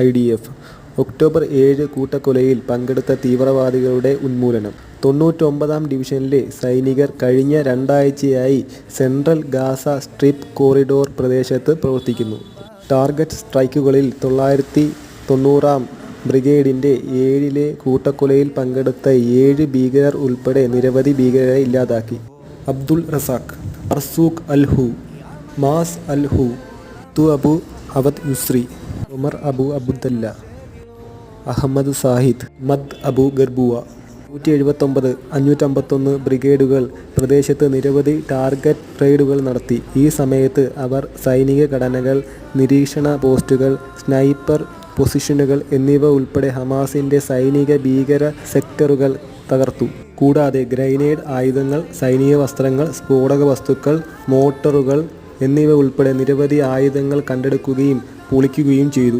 I D F. October ഏഴ് കൂട്ടക്കൊലയിൽ പങ്കെടുത്ത തീവ്രവാദികളുടെ ഉന്മൂലനം. തൊണ്ണൂറ്റൊമ്പതാം ഡിവിഷനിലെ സൈനികർ കഴിഞ്ഞ രണ്ടാഴ്ചയായി സെൻട്രൽ ഗാസ സ്ട്രിപ്പ് കോറിഡോർ പ്രദേശത്ത് പ്രവർത്തിക്കുന്നു. ടാർഗറ്റ് സ്ട്രൈക്കുകളിൽ തൊള്ളായിരത്തി തൊണ്ണൂറാം ബ്രിഗേഡിന്റെ ഏഴിലെ കൂട്ടക്കൊലയിൽ പങ്കെടുത്ത ഏഴ് ഭീകരർ ഉൾപ്പെടെ നിരവധി ഭീകരരെ ഇല്ലാതാക്കി. അബ്ദുൾ റസാഖ് അർസൂഖ് അൽഹു മാസ് അൽഹു തു അബു അവദ് യുസ്രി ഉമർ അബു അബുദല്ല അഹമ്മദ് സാഹിദ് മദ് അബു ഗർബുവ. നൂറ്റി എഴുപത്തൊമ്പത് അഞ്ഞൂറ്റമ്പത്തൊന്ന് ബ്രിഗേഡുകൾ പ്രദേശത്ത് നിരവധി ടാർഗറ്റ് റെയ്ഡുകൾ നടത്തി. ഈ സമയത്ത് അവർ സൈനിക ഘടനകൾ നിരീക്ഷണ പോസ്റ്റുകൾ സ്നൈപ്പർ പൊസിഷനുകൾ എന്നിവ ഉൾപ്പെടെ ഹമാസിന്റെ സൈനിക ഭീകര സെക്ടറുകൾ തകർത്തു. കൂടാതെ ഗ്രൈനേഡ് ആയുധങ്ങൾ സൈനിക വസ്ത്രങ്ങൾ സ്ഫോടക വസ്തുക്കൾ മോട്ടോറുകൾ എന്നിവ ഉൾപ്പെടെ നിരവധി ആയുധങ്ങൾ കണ്ടെടുക്കുകയും പൊളിക്കുകയും ചെയ്തു.